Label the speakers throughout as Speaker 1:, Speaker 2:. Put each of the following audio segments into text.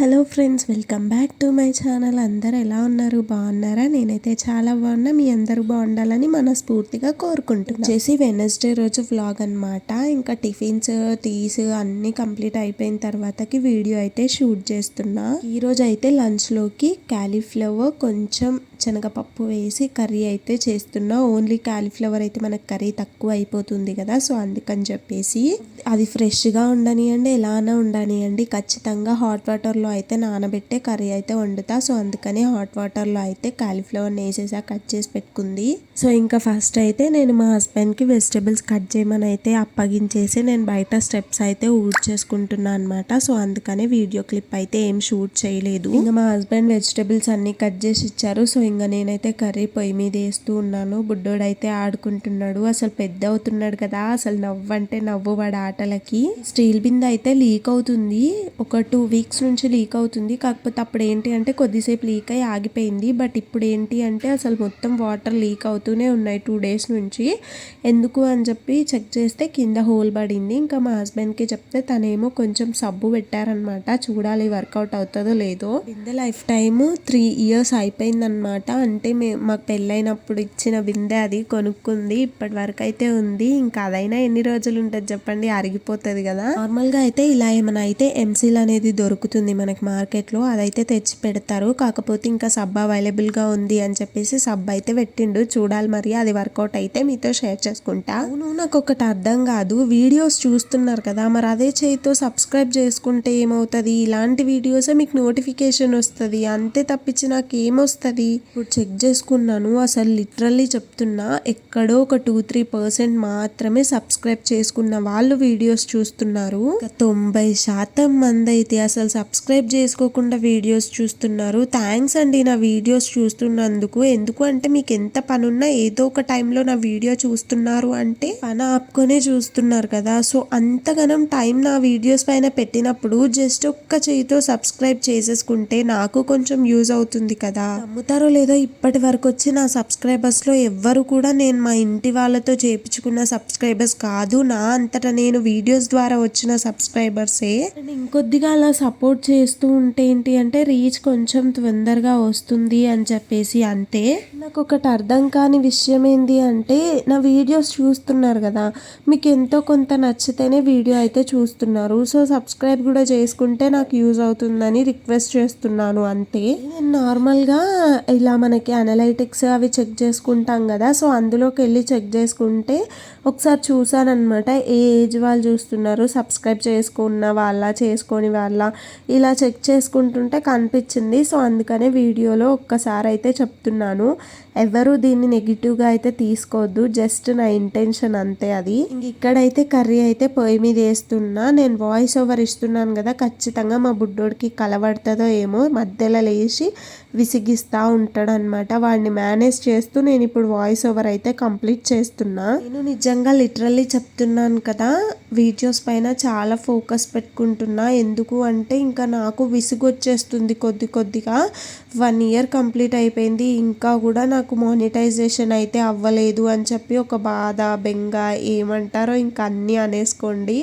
Speaker 1: Hello friends welcome back to my channel. అందరు ఎలా ఉన్నారు? బాగున్నారా? నేనైతే చాలా బాగున్నా. మీ అందరూ బాగుండాలని మనస్ఫూర్తిగా కోరుకుంటున్నాను చేసి వెనస్డే రోజు వ్లాగ్ అనమాట ఇంకా టిఫిన్స్ టీస్ అన్నీ కంప్లీట్ అయిపోయిన తర్వాతకి వీడియో అయితే షూట్ చేస్తున్నా. ఈ రోజు అయితే లంచ్లోకి క్యాలీఫ్లవర్ కొంచెం శనగపప్పు వేసి కర్రీ అయితే చేస్తున్నా. ఓన్లీ క్యాలీఫ్లవర్ అయితే మనకు కర్రీ తక్కువ అయిపోతుంది కదా సో అందుకని చెప్పేసి అది ఫ్రెష్గా ఉండనియండి ఎలానే ఉండనియండి. ఖచ్చితంగా హాట్ వాటర్లో అయితే నానబెట్టే కర్రీ అయితే వండుతా. సో అందుకని హాట్ వాటర్లో అయితే కాలీఫ్లవర్ని వేసేసా కట్ చేసి పెట్టుకుంది. సో ఇంకా ఫస్ట్ అయితే నేను మా హస్బెండ్కి వెజిటేబుల్స్ కట్ చేయమని అయితే అప్పగించేసి నేను బయట స్టెప్స్ అయితే ఊడ్ చేసుకుంటున్నా అనమాట సో అందుకనే వీడియో క్లిప్ అయితే ఏం షూట్ చేయలేదు. ఇంకా మా హస్బెండ్ వెజిటేబుల్స్ అన్ని కట్ చేసి ఇచ్చారు. సో ఇంకా నేనైతే కర్రీ పొయ్యి మీద వేస్తూ ఉన్నాను. బుడ్డోడు అయితే ఆడుకుంటున్నాడు. అసలు పెద్ద అవుతున్నాడు కదా. అసలు నవ్వు అంటే నవ్వు వాడు ఆటలకి. స్టీల్ బిందె అయితే లీక్ అవుతుంది. ఒక టూ వీక్స్ నుంచి లీక్ అవుతుంది. కాకపోతే అప్పుడు ఏంటి అంటే కొద్దిసేపు లీక్ అయ్యి ఆగిపోయింది. బట్ ఇప్పుడు ఏంటి అంటే అసలు మొత్తం వాటర్ లీక్ అవుతూనే ఉన్నాయి టూ డేస్ నుంచి. ఎందుకు అని చెప్పి చెక్ చేస్తే కింద హోల్ పడింది. ఇంకా మా హస్బెండ్కి చెప్తే తనేమో కొంచెం సబ్బు పెట్టారనమాట చూడాలి వర్కౌట్ అవుతుందో లేదో. బిందె లైఫ్ టైమ్ త్రీ ఇయర్స్ అయిపోయిందనమాట అంటే మే మాకు పెళ్ళైనప్పుడు ఇచ్చిన బిందె అది కొనుక్కుంది. ఇప్పటి వరకు అయితే ఉంది. ఇంకా అదైనా ఎన్ని రోజులు ఉంటుంది చెప్పండి. అరిగిపోతుంది కదా. నార్మల్గా అయితే ఇలా ఏమైనా అయితే ఎంసీల్ అనేది దొరుకుతుంది మన మనకి మార్కెట్లో అదైతే తెచ్చి పెడతారు. కాకపోతే ఇంకా సబ్ అవైలబుల్గా ఉంది అని చెప్పేసి సబ్ అయితే పెట్టిండు. చూడాలి మరి అది వర్కౌట్ అయితే మీతో షేర్ చేసుకుంటా. అవును నాకు ఒకటి అర్థం కాదు. వీడియోస్ చూస్తున్నారు కదా మరి అదే చేయితో సబ్స్క్రైబ్ చేసుకుంటే ఏమవుతుంది? ఇలాంటి వీడియోసే మీకు నోటిఫికేషన్ వస్తుంది. అంతే తప్పించి నాకు ఏమొస్తుంది ఇప్పుడు చెక్ చేసుకున్నాను అసలు లిటరల్లీ చెప్తున్నా ఎక్కడో ఒక టూ త్రీ పర్సెంట్ మాత్రమే సబ్స్క్రైబ్ చేసుకున్న వాళ్ళు వీడియోస్ చూస్తున్నారు. తొంభై శాతం మంది అయితే అసలు సబ్స్క్రైబ్ చేసుకోకుండా వీడియోస్ చూస్తున్నారు. థ్యాంక్స్ అండి నా వీడియోస్ చూస్తున్నందుకు. ఎందుకు అంటే మీకు ఎంత పనున్నా ఏదో ఒక టైంలో నా వీడియో చూస్తున్నారు అంటే పని ఆపుకొనే చూస్తున్నారు కదా. సో అంతగానం టైం నా వీడియోస్ పైన పెట్టినప్పుడు జస్ట్ ఒక్క చేయితో సబ్స్క్రైబ్ చేసేసుకుంటే నాకు కొంచెం యూజ్ అవుతుంది కదా. నమ్ముతారో లేదో ఇప్పటి వరకు వచ్చి నా సబ్స్క్రైబర్స్లో ఎవ్వరు కూడా నేను మా ఇంటి వాళ్ళతో చేపించుకున్న సబ్స్క్రైబర్స్ కాదు. నా అంతటా నేను వీడియోస్ ద్వారా వచ్చిన సబ్స్క్రైబర్సే. ఇంకొద్దిగా అలా సపోర్ట్ చేస్తూ ఉంటే ఏంటి అంటే రీచ్ కొంచెం తొందరగా వస్తుంది అని చెప్పేసి అంతే. నాకు ఒకటి అర్థం కాని విషయం ఏంటి అంటే నా వీడియోస్ చూస్తున్నారు కదా మీకు ఎంతో కొంత నచ్చితేనే వీడియో అయితే చూస్తున్నారు. సో సబ్స్క్రైబ్ కూడా చేసుకుంటే నాకు యూజ్ అవుతుందని రిక్వెస్ట్ చేస్తున్నాను అంతే. నేను నార్మల్గా ఇలా ఇలా మనకి అనలైటిక్స్ అవి చెక్ చేసుకుంటాం కదా సో అందులోకి వెళ్ళి చెక్ చేసుకుంటే ఒకసారి చూసానమాట ఏ ఏజ్ వాళ్ళు చూస్తున్నారు? సబ్స్క్రైబ్ చేసుకున్న వాళ్ళ చేసుకొని వాళ్ళ ఇలా చెక్ చేసుకుంటుంటే కనిపించింది. సో అందుకనే వీడియోలో ఒక్కసారి అయితే చెప్తున్నాను. ఎవరు దీన్ని నెగిటివ్గా అయితే తీసుకోవద్దు జస్ట్ నా ఇంటెన్షన్ అంతే అది. ఇంక ఇక్కడైతే కర్రీ అయితే పొయ్యి మీద వేస్తున్నా. నేను వాయిస్ ఓవర్ ఇస్తున్నాను కదా ఖచ్చితంగా మా బుడ్డోడికి కలబడుతుందో ఏమో మధ్యలో లేచి విసిగిస్తూ ఉంటాడు అనమాట వాడిని మేనేజ్ చేస్తూ నేను ఇప్పుడు వాయిస్ ఓవర్ అయితే కంప్లీట్ చేస్తున్నా. నేను నిజంగా లిటరల్లీ చెప్తున్నాను కదా వీడియోస్ పైన చాలా ఫోకస్ పెట్టుకుంటున్నా. ఎందుకు అంటే ఇంకా నా నాకు విసుగొచ్చేస్తుంది కొద్ది కొద్దిగా. వన్ ఇయర్ కంప్లీట్ అయిపోయింది. ఇంకా కూడా నాకు మానిటైజేషన్ అయితే అవ్వలేదు అని చెప్పి ఒక బాధ బెంగ ఏమంటారో ఇంకా అన్నీ అనేసుకోండి.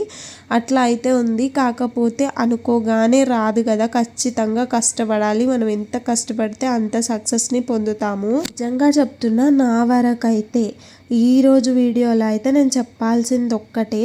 Speaker 1: అట్లా అయితే ఉంది. కాకపోతే అనుకోగానే రాదు కదా. ఖచ్చితంగా కష్టపడాలి. మనం ఎంత కష్టపడితే అంత సక్సెస్ని పొందుతాము. నిజంగా చెప్తున్నా నా వరకైతే ఈరోజు వీడియోలో అయితే నేను చెప్పాల్సింది ఒక్కటే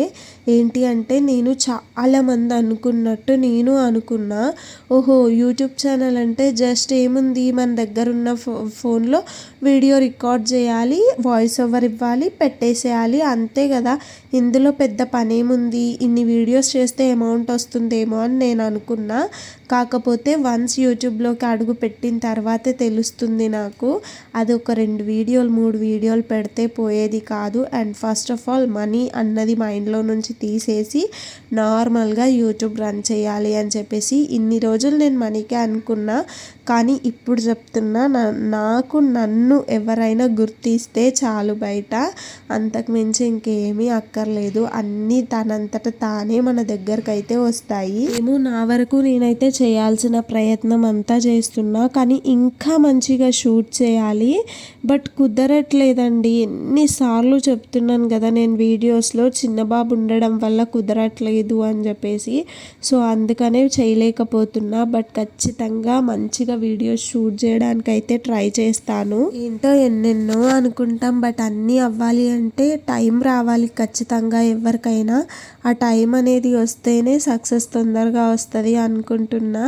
Speaker 1: ఏంటి అంటే నేను చాలామంది అనుకున్నట్టు నేను అనుకున్నా. ఓహో యూట్యూబ్ ఛానల్ అంటే జస్ట్ ఏముంది? మన దగ్గర ఉన్న ఫో ఫోన్లో వీడియో రికార్డ్ చేయాలి వాయిస్ ఓవర్ ఇవ్వాలి పెట్టేసేయాలి అంతే కదా. ఇందులో పెద్ద పనేముంది? ఇన్ని వీడియోస్ చేస్తే అమౌంట్ వస్తుందేమో అని నేను అనుకున్నా. కాకపోతే వన్స్ యూట్యూబ్లోకి అడుగు పెట్టిన తర్వాతే తెలుస్తుంది నాకు. అది ఒక రెండు వీడియోలు మూడు వీడియోలు పెడితే పోయేది కాదు. And first of all money అన్నది మైండ్లో నుంచి తీసేసి నార్మల్గా యూట్యూబ్ రన్ చేయాలి అని చెప్పేసి ఇన్ని రోజులు నేను మనీకే అనుకున్నా. కానీ ఇప్పుడు చెప్తున్నా నా- నాకు నన్ను ఎవరైనా గుర్తిస్తే చాలు బయట. అంతకు మించి ఇంకేమీ అక్కర్లేదు. అన్నీ తనంతట తానే మన దగ్గరకు అయితే వస్తాయి. ఏమో నా వరకు నేనైతే చేయాల్సిన ప్రయత్నం అంతా చేస్తున్నా కానీ ఇంకా మంచిగా షూట్ చేయాలి. బట్ కుదరట్లేదండి. ఎన్నిసార్లు చెప్తున్నాను కదా నేను వీడియోస్లో చిన్న బాబు ఉండడం వల్ల కుదరట్లేదు అని చెప్పేసి. సో అందుకనే చేయలేకపోతున్నా. బట్ ఖచ్చితంగా మంచిగా వీడియోస్ షూట్ చేయడానికి అయితే ట్రై చేస్తాను. ఏంటో ఎన్నెన్నో అనుకుంటాం బట్ అన్నీ అవ్వాలి అంటే టైం రావాలి ఖచ్చితంగా ఎవరికైనా. ఆ టైం అనేది వస్తేనే సక్సెస్ తొందరగా వస్తుంది అనుకుంటున్నా.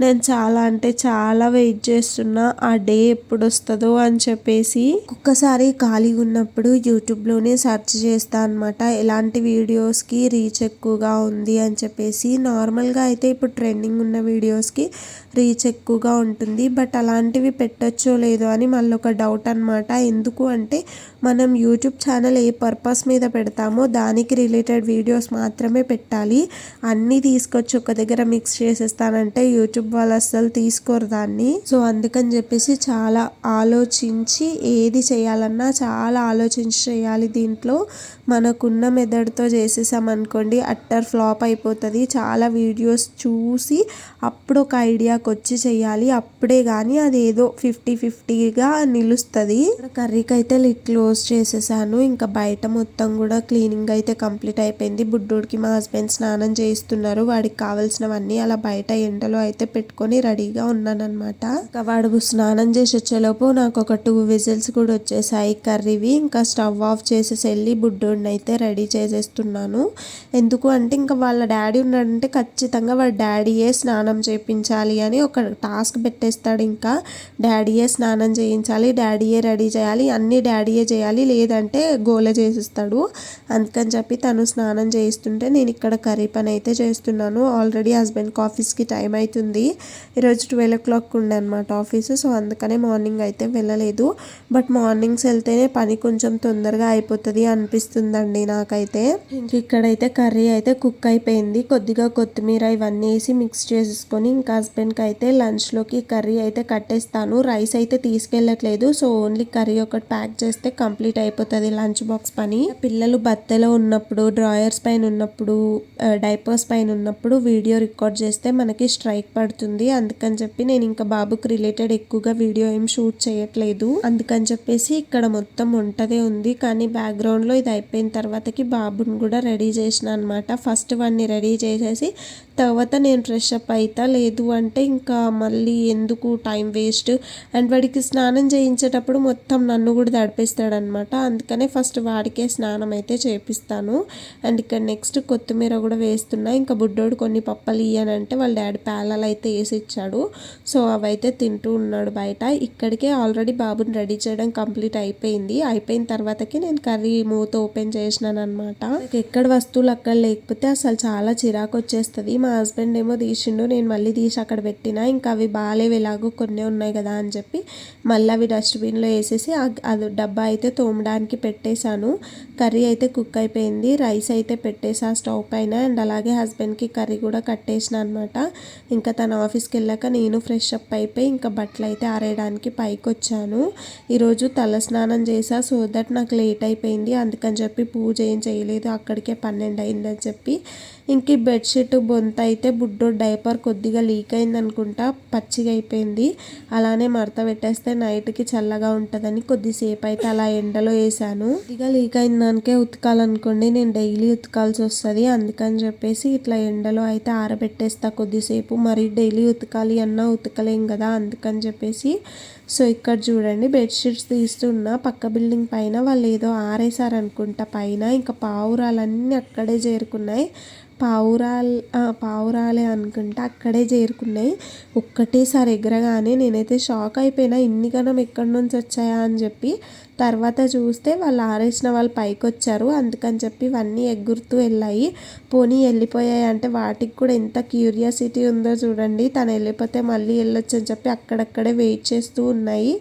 Speaker 1: నేను చాలా అంటే చాలా వెయిట్ చేస్తున్నా ఆ డే ఎప్పుడు వస్తుందో అని చెప్పేసి. ఒక్కసారి ఖాళీగా ఉన్నప్పుడు యూట్యూబ్లోనే సెర్చ్ చేస్తా అనమాట ఎలాంటి వీడియోస్కి రీచ్ ఎక్కువగా ఉంది అని చెప్పేసి. నార్మల్గా అయితే ఇప్పుడు ట్రెండింగ్ ఉన్న వీడియోస్కి రీచ్ ఎక్కువగా ఉంటుంది. బట్ అలాంటివి పెట్టచ్చో లేదో అని మళ్ళీ ఒక డౌట్ అనమాట ఎందుకు అంటే మనం యూట్యూబ్ ఛానల్ ఏ పర్పస్ మీద పెడతామో దానికి రిలేటెడ్ వీడియోస్ మాత్రమే పెట్టాలి. అన్నీ తీసుకొచ్చి ఒక దగ్గర మిక్స్ చేసేస్తానంటే యూట్యూబ్ వాళ్ళు అస్సలు తీసుకోరు దాన్ని. సో అందుకని చెప్పేసి చాలా ఆలోచించి ఏది చేయాలన్నా చాలా ఆలోచించి చేయాలి దీంట్లో. మనకున్న మెథడ్తో చేసేసామనుకోండి అట్టర్ ఫ్లాప్ అయిపోతుంది. చాలా వీడియోస్ చూసి అప్పుడు ఒక ఐడియాకి వచ్చి చేయాలి. అప్పుడే కానీ అది ఏదో ఫిఫ్టీ ఫిఫ్టీగా నిలుస్తుంది. కర్రీకి అయితే లిట్ క్లోజ్ చేసేసాను. ఇంకా బయట మొత్తం కూడా క్లీనింగ్ అయితే కంప్లీట్ అయిపోయింది. బుడ్డోడికి మా హస్బెండ్ స్నానం చేయిస్తున్నారు. వాడికి కావాల్సినవన్నీ అలా బయట ఎండలో అయితే పెట్టుకొని రెడీగా ఉన్నానమాట ఇంకా వాడు స్నానం చేసి వచ్చేలోపు నాకు ఒక టూ విజిల్స్ కూడా వచ్చేసాయి. కర్రీవి ఇంకా స్టవ్ ఆఫ్ చేసేసి వెళ్ళి బుడ్డోడిని అయితే రెడీ చేసేస్తున్నాను. ఎందుకు అంటే ఇంకా వాళ్ళ డాడీ ఉన్నాడంటే ఖచ్చితంగా వాళ్ళ డాడీయే స్నానం చేయించాలి అని ఒక టాస్క్ పెట్టేస్తాడు ఇంకా. డాడీయే స్నానం చేయించాలి డాడీయే రెడీ చేయాలి అన్ని డాడీయే చేయాలి లేదంటే గోల చేసిస్తాడు. అందుకని చెప్పి తను స్నానం చేయిస్తుంటే నేను ఇక్కడ కర్రీ పని అయితే చేస్తున్నాను. ఆల్రెడీ హస్బెండ్కి ఆఫీస్కి టైం అవుతుంది ఈరోజు ట్వెల్వ్ ఓ క్లాక్ ఉండే అనమాట ఆఫీస్ సో అందుకనే మార్నింగ్ అయితే వెళ్ళలేదు. బట్ మార్నింగ్స్ వెళ్తేనే పని కొంచెం తొందరగా అయిపోతుంది అనిపిస్తుందండి నాకైతే. ఇంకా ఇక్కడైతే కర్రీ అయితే కుక్ అయిపోయింది. కొద్దిగా కొత్తిమీర ఇవన్నీ వేసి మిక్స్ చేసేసుకొని ఇంకా హస్బెండ్కి అయితే లంచ్లోకి కర్రీ అయితే కట్టేస్తాను. రైస్ అయితే తీసుకెళ్ళట్లేదు సో ఓన్లీ కర్రీ ఒకటి ప్యాక్ చేస్తే కంప్లీట్ అయిపోతుంది లంచ్ బాక్స్ పని. పిల్లలు బత్తలో ఉన్నప్పుడు డ్రాయర్స్ పైన ఉన్నప్పుడు డైపర్స్ పైన ఉన్నప్పుడు వీడియో రికార్డ్ చేస్తే మనకి స్ట్రైక్ పడుతుంది. అందుకని చెప్పి నేను ఇంకా బాబుకి రిలేటెడ్ ఎక్కువగా వీడియో ఏం షూట్ చేయట్లేదు. అందుకని చెప్పేసి ఇక్కడ మొత్తం ఉంటదే ఉంది. కానీ బ్యాక్గ్రౌండ్లో ఇది అయిపోయిన తర్వాతకి బాబుని కూడా రెడీ చేసిన అనమాట ఫస్ట్ వాడిని రెడీ చేసేసి తర్వాత నేను ఫ్రెష్ అప్ అవుతా లేదు అంటే ఇంకా మళ్ళీ ఎందుకు టైం వేస్ట్ అండ్ వాడికి స్నానం చేయించేటప్పుడు మొత్తం నన్ను కూడా తడిపిస్తాడనమాట అందుకనే ఫస్ట్ వాడికే స్నానం అయితే చేపిస్తాను. అండ్ ఇక్కడ నెక్స్ట్ కొత్తిమీర కూడా వేస్తున్నా. ఇంకా బుడ్డోడు కొన్ని పప్పలు ఇయ్యనంటే వాళ్ళ డాడీ పేలలు అయితే వేసి ఇచ్చాడు సో అవైతే తింటూ ఉన్నాడు బయట. ఇక్కడికే ఆల్రెడీ బాబుని రెడీ చేయడం కంప్లీట్ అయిపోయింది. అయిపోయిన తర్వాతకి నేను కర్రీ మూత ఓపెన్ చేసినాను అనమాట ఎక్కడ వస్తువులు అక్కడ లేకపోతే అసలు చాలా చిరాకు వచ్చేస్తుంది. మా హస్బెండ్ ఏమో తీసిండు నేను మళ్ళీ తీసి అక్కడ పెట్టిన ఇంకా అవి బాగాలేవు ఎలాగో కొన్ని ఉన్నాయి కదా అని చెప్పి మళ్ళీ అవి డస్ట్బిన్లో వేసేసి అది డబ్బా అయితే తోమడానికి పెట్టేశాను. కర్రీ అయితే కుక్ అయిపోయింది రైస్ అయితే పెట్టేసా స్టవ్ పైన అండ్ అలాగే హస్బెండ్కి కర్రీ కూడా కట్టేసిన అనమాట ఇంకా తన ఆఫీస్కి వెళ్ళాక నేను ఫ్రెష్ అప్ అయిపోయి ఇంకా బట్టలు అయితే ఆరేయడానికి పైకి వచ్చాను. ఈరోజు తల స్నానం చేసా సో దట్ నాకు లేట్ అయిపోయింది అందుకని చెప్పి పూజ ఏం చేయలేదు అక్కడికే పన్నెండు అయిందని చెప్పి ఇంక బెడ్షీట్ బొంత అయితే బుడ్డో డైపర్ కొద్దిగా లీక్ అయింది అనుకుంటా పచ్చిగా అయిపోయింది అలానే మడత పెట్టేస్తే నైట్కి చల్లగా ఉంటుందని కొద్దిసేపు అయితే అలా ఎండలో వేసాను కొద్దిగా లీక్ అయిన దానికే ఉతకాలనుకోండి నేను డైలీ ఉతకాల్సి వస్తుంది. అందుకని చెప్పేసి ఇట్లా ఎండలో అయితే ఆరబెట్టేస్తా కొద్దిసేపు. మరి డైలీ ఉతకాలి అన్నా ఉతకలేం కదా అందుకని చెప్పేసి. సో ఇక్కడ చూడండి బెడ్షీట్స్ తీస్తున్నా. పక్క బిల్డింగ్ పైన వాళ్ళు ఏదో ఆరేసారనుకుంటా. పైన ఇంకా పావురాలన్నీ అక్కడే చేరుకున్నాయి. పావురాల్ పావురాలే అనుకుంటా అక్కడే చేరుకున్నాయి. ఒక్కటేసారి ఎగరగానే నేనైతే షాక్ అయిపోయినా ఇన్ని గణం ఎక్కడి నుంచి వచ్చాయా అని చెప్పి తర్వాత చూస్తే వాళ్ళు ఆరేసిన వాళ్ళు పైకి వచ్చారు అందుకని చెప్పి ఇవన్నీ ఎగురుతూ వెళ్ళాయి. పోనీ వెళ్ళిపోయాయి అంటే వాటికి కూడా ఎంత క్యూరియాసిటీ ఉందో చూడండి. తను వెళ్ళిపోతే మళ్ళీ వెళ్ళొచ్చు అని చెప్పి అక్కడక్కడే వెయిట్ చేస్తూ ఉన్నాయి.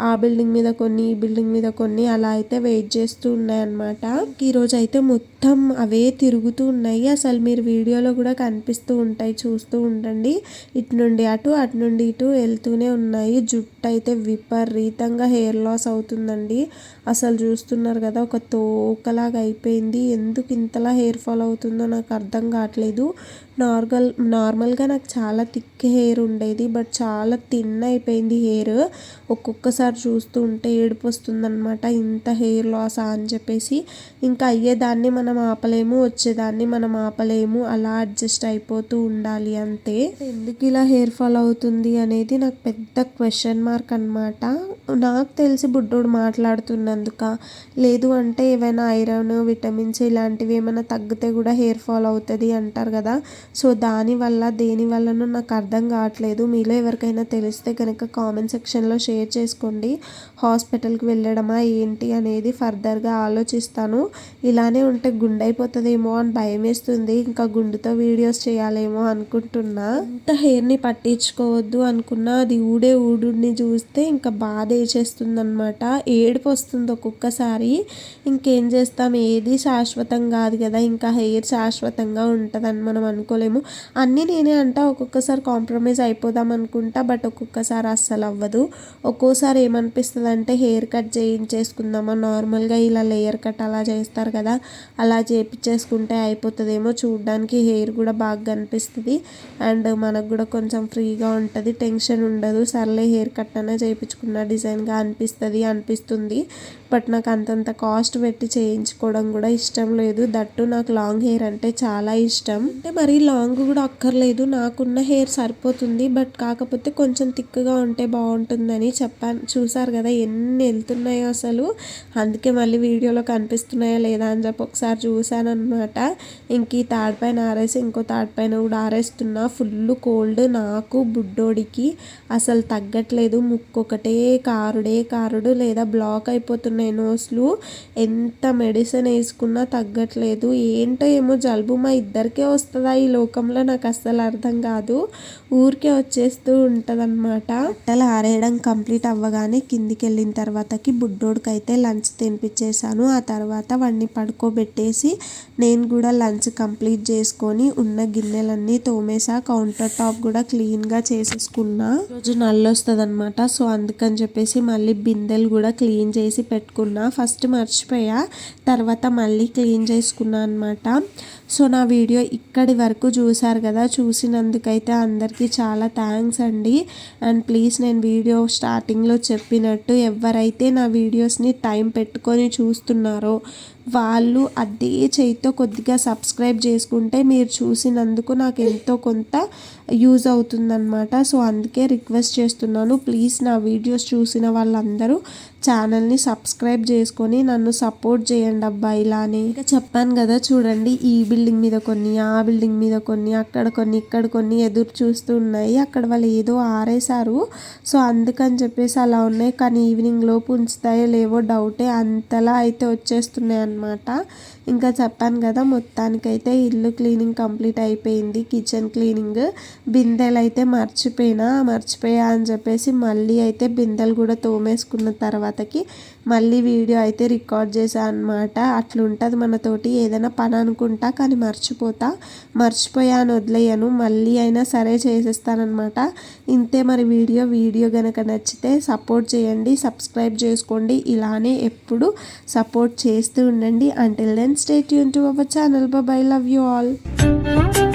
Speaker 1: ఆ బిల్డింగ్ మీద కొన్ని ఈ బిల్డింగ్ మీద కొన్ని అలా అయితే వెయిట్ చేస్తూ ఉన్నాయి అనమాట ఈరోజు అయితే మొత్తం అవే తిరుగుతూ ఉన్నాయి. అసలు మీరు వీడియోలో కూడా కనిపిస్తూ ఉంటాయి చూస్తూ ఉండండి. ఇటు నుండి అటు అటు నుండి ఇటు వెళ్తూనే ఉన్నాయి. జుట్టు అయితే విపరీతంగా హెయిర్ లాస్ అవుతుందండి. అసలు చూస్తున్నారు కదా ఒక తోకలాగా అయిపోయింది. ఎందుకు ఇంతలా హెయిర్ ఫాల్ అవుతుందో నాకు అర్థం కావట్లేదు. నార్మల్ నార్మల్గా నాకు చాలా థిక్ హెయిర్ ఉండేది. బట్ చాలా తిన్ అయిపోయింది హెయిర్. ఒక్కొక్కసారి చూస్తూ ఉంటే ఏడుపు వస్తుందన్నమాట. ఇంత హెయిర్ లాస్ అని చెప్పేసి. ఇంకా అయ్యేదాన్ని మనం ఆపలేము వచ్చేదాన్ని మనం ఆపలేము. అలా అడ్జస్ట్ అయిపోతూ ఉండాలి అంతే. ఎందుకు ఇలా హెయిర్ ఫాల్ అవుతుంది అనేది నాకు పెద్ద క్వశ్చన్ మార్క్ అనమాట నాకు తెలిసి బుడ్డోడు మాట్లాడుతున్నందుక. లేదు అంటే ఏమైనా ఐరన్ విటమిన్స్ ఇలాంటివి ఏమైనా తగ్గితే కూడా హెయిర్ ఫాల్ అవుతుంది అంటారు కదా. సో దానివల్ల దేనివల్లనో నాకు అర్థం కావట్లేదు. మీలో ఎవరికైనా తెలిస్తే కనుక కామెంట్ సెక్షన్లో షేర్ చేసుకోండి. హాస్పిటల్కి వెళ్ళడమా ఏంటి అనేది ఫర్దర్గా ఆలోచిస్తాను. ఇలానే ఉంటే గుండె అయిపోతుందేమో అని భయం వేస్తుంది ఇంకా గుండుతో వీడియోస్ చేయాలేమో అనుకుంటున్నా. ఇంత హెయిర్ని పట్టించుకోవద్దు అనుకున్నా అది ఊడే ఊడుని చూస్తే ఇంకా బాధ వేసేస్తుంది అనమాట ఏడుపు వస్తుంది ఒక్కొక్కసారి. ఇంకేం చేస్తాం? ఏది శాశ్వతం కాదు కదా ఇంకా హెయిర్ శాశ్వతంగా ఉంటుందని మనం అనుకోలేము అన్నీ నేనే అంట ఒక్కొక్కసారి కాంప్రమైజ్ అయిపోదాం అనుకుంటా బట్ ఒక్కొక్కసారి అస్సలు అవ్వదు. ఒక్కోసారి ఏమనిపిస్తుంది అంటే హెయిర్ కట్ చేయించేసుకుందామా నార్మల్గా ఇలా లేయర్ కట్ అలా చేస్తారు కదా అలా చేపించేసుకుంటే అయిపోతుందేమో చూడడానికి హెయిర్ కూడా బాగా కనిపిస్తుంది. అండ్ మనకు కూడా కొంచెం ఫ్రీగా ఉంటుంది టెన్షన్ ఉండదు. సర్లే హెయిర్ కట్ అయినా చేయించుకున్న డిజైన్గా అనిపిస్తుంది అనిపిస్తుంది. బట్ నాకు అంతంత కాస్ట్ పెట్టి చేయించుకోవడం కూడా ఇష్టం లేదు. దట్టు నాకు లాంగ్ హెయిర్ అంటే చాలా ఇష్టం. అంటే మరీ లాంగ్ కూడా అక్కర్లేదు. నాకున్న హెయిర్ సరిపోతుంది. బట్ కాకపోతే కొంచెం థిక్గా ఉంటే బాగుంటుందని చెప్పాను. చూసారు కదా ఎన్ని వెళ్తున్నాయో అసలు. అందుకే మళ్ళీ వీడియోలో కనిపిస్తున్నాయా లేదా అని చెప్పి ఒకసారి చూశాను అనమాట ఇంక ఈ తాడు పైన ఆరేసి ఇంకో తాడు పైన కూడా ఆరేస్తున్నా. ఫుల్ కోల్డ్ నాకు బుడ్డోడికి. అసలు తగ్గట్లేదు. ముక్కు ఒకటే కారుడే కారుడు లేదా బ్లాక్ అయిపోతున్నాయి ఉన్నాయి నోస్లు ఎంత మెడిసిన్ వేసుకున్నా తగ్గట్లేదు. ఏంటో ఏమో జలుబు మా ఇద్దరికే వస్తుందా ఈ లోకంలో నాకు అస్సలు అర్థం కాదు. ఊరికే వచ్చేస్తూ ఉంటుంది అనమాట బట్టలు ఆరేయడం కంప్లీట్ అవ్వగానే కిందికి వెళ్ళిన తర్వాతకి బుడ్డోడికి అయితే లంచ్ తినిపించేశాను ఆ తర్వాత వాడిని పడుకోబెట్టేసి నేను కూడా లంచ్ కంప్లీట్ చేసుకొని ఉన్న గిన్నెలన్నీ తోమేసా. కౌంటర్ టాప్ కూడా క్లీన్గా చేసేసుకున్నా. రోజు నల్లొస్తుంది అనమాట సో అందుకని చెప్పేసి మళ్ళీ బిందెలు కూడా క్లీన్ చేసి పెట్టుకున్నా. ఫస్ట్ మర్చిపోయా. తర్వాత మళ్ళీ క్లీన్ చేసుకున్నా అనమాట సో నా వీడియో ఇక్కడి వరకు చూసారు కదా. చూసినందుకైతే అందరికీ చాలా థ్యాంక్స్ అండి. అండ్ ప్లీజ్ నేను వీడియో స్టార్టింగ్లో చెప్పినట్టు ఎవరైతే నా వీడియోస్ని టైం పెట్టుకొని చూస్తున్నారో వాళ్ళు అదే చేయితో కొద్దిగా సబ్స్క్రైబ్ చేసుకుంటే మీరు చూసినందుకు నాకు ఎంతో కొంత యూజ్ అవుతుందన్నమాట. సో అందుకే రిక్వెస్ట్ చేస్తున్నాను. ప్లీజ్ నా వీడియోస్ చూసిన వాళ్ళందరూ ఛానల్ని సబ్స్క్రైబ్ చేసుకొని నన్ను సపోర్ట్ చేయండి అబ్బా ఇలానే. ఇంకా చెప్పాను కదా చూడండి ఈ బిల్డింగ్ మీద కొన్ని ఆ బిల్డింగ్ మీద కొన్ని అక్కడ కొన్ని ఇక్కడ కొన్ని ఎదురు చూస్తున్నాయి అక్కడ వాళ్ళు ఏదో ఆరేశారు. సో అందుకని చెప్పేసి అలా ఉన్నాయి. కానీ ఈవినింగ్ లోపు ఉంచుతాయో లేవో డౌటే అంతలా అయితే వచ్చేస్తున్నాయి అనమాట ఇంకా చెప్పాను కదా మొత్తానికైతే ఇల్లు క్లీనింగ్ కంప్లీట్ అయిపోయింది. కిచెన్ క్లీనింగ్ బిందెలు అయితే మర్చిపోయినా మర్చిపోయా అని చెప్పేసి మళ్ళీ అయితే బిందెలు కూడా తోమేసుకున్న తర్వాతకి మళ్ళీ వీడియో అయితే రికార్డ్ చేశా అనమాట అట్లుంటుంది మనతోటి ఏదైనా పని అనుకుంటా కానీ మర్చిపోతా. మర్చిపోయా అని వదిలేయను మళ్ళీ అయినా సరే చేసేస్తానమాట ఇంతే మరి వీడియో. వీడియో కనుక నచ్చితే సపోర్ట్ చేయండి సబ్స్క్రైబ్ చేసుకోండి. ఇలానే ఎప్పుడు సపోర్ట్ చేస్తూ ఉండండి. Until then and stay tuned to our channel. Bye bye. Love you all.